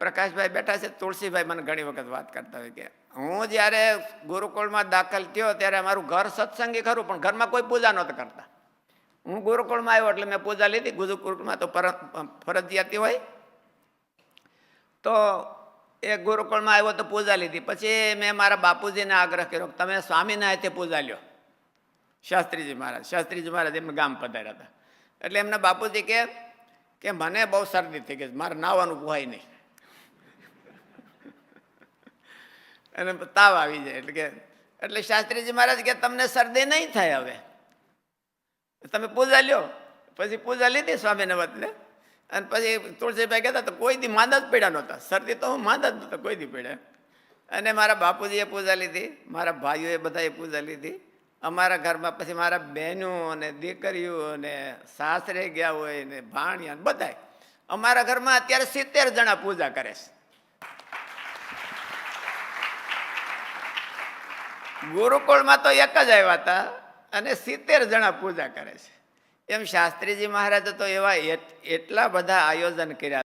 પ્રકાશભાઈ બેઠા છે, તુલસીભાઈ મને ઘણી વખત વાત કરતા હોય કે, હું જ્યારે ગુરુકુળમાં દાખલ થયો ત્યારે અમારું ઘર સત્સંગી ખરું, પણ ઘરમાં કોઈ પૂજા નહોતા કરતા. હું ગુરુકુળમાં આવ્યો એટલે મેં પૂજા લીધી, ગુરુકુળમાં તો ફરજિયાતી હોય. તો એ ગુરુકુળમાં આવ્યો તો પૂજા લીધી. પછી મેં મારા બાપુજીને આગ્રહ કર્યો તમે સ્વામીના પૂજા લ્યો. શાસ્ત્રીજી મહારાજ શાસ્ત્રીજી મહારાજ એમને ગામ પધાર્યા હતા. એટલે એમના બાપુજી કે મને બહુ શરદી થઈ ગઈ મારે નાવાનું પોહાય નહીં. અને તાવ આવી જાય એટલે કે, એટલે શાસ્ત્રીજી મહારાજ કે તમને શરદી નહીં થાય હવે. તમે પૂજા લ્યો. પછી પૂજા લીધી સ્વામીને વતને અને પછી તુલસીભાઈ કહેતા તો કોઈ દી માંદા જ પીડા નહોતા. શરદી તો હું માંદા જ નહોતા, કોઈ દી પડ્યા. અને મારા બાપુજીએ પૂજા લીધી, મારા ભાઈઓએ બધાએ પૂજા લીધી. અમારા ઘરમાં પછી મારા બહેનો અને દીકરીઓ અને સાસરે ગયા હોય ને ભાણિયા બધાય અમારા ઘરમાં અત્યારે સિત્તેર જણા પૂજા કરે છે. ગુરુકુળમાં તો એક જ આવ્યા હતા અને સિત્તેર જણા પૂજા કરે છે. એમ શાસ્ત્રીજી મહારાજ તો એવા એટ- એટલા બધા આયોજન કર્યા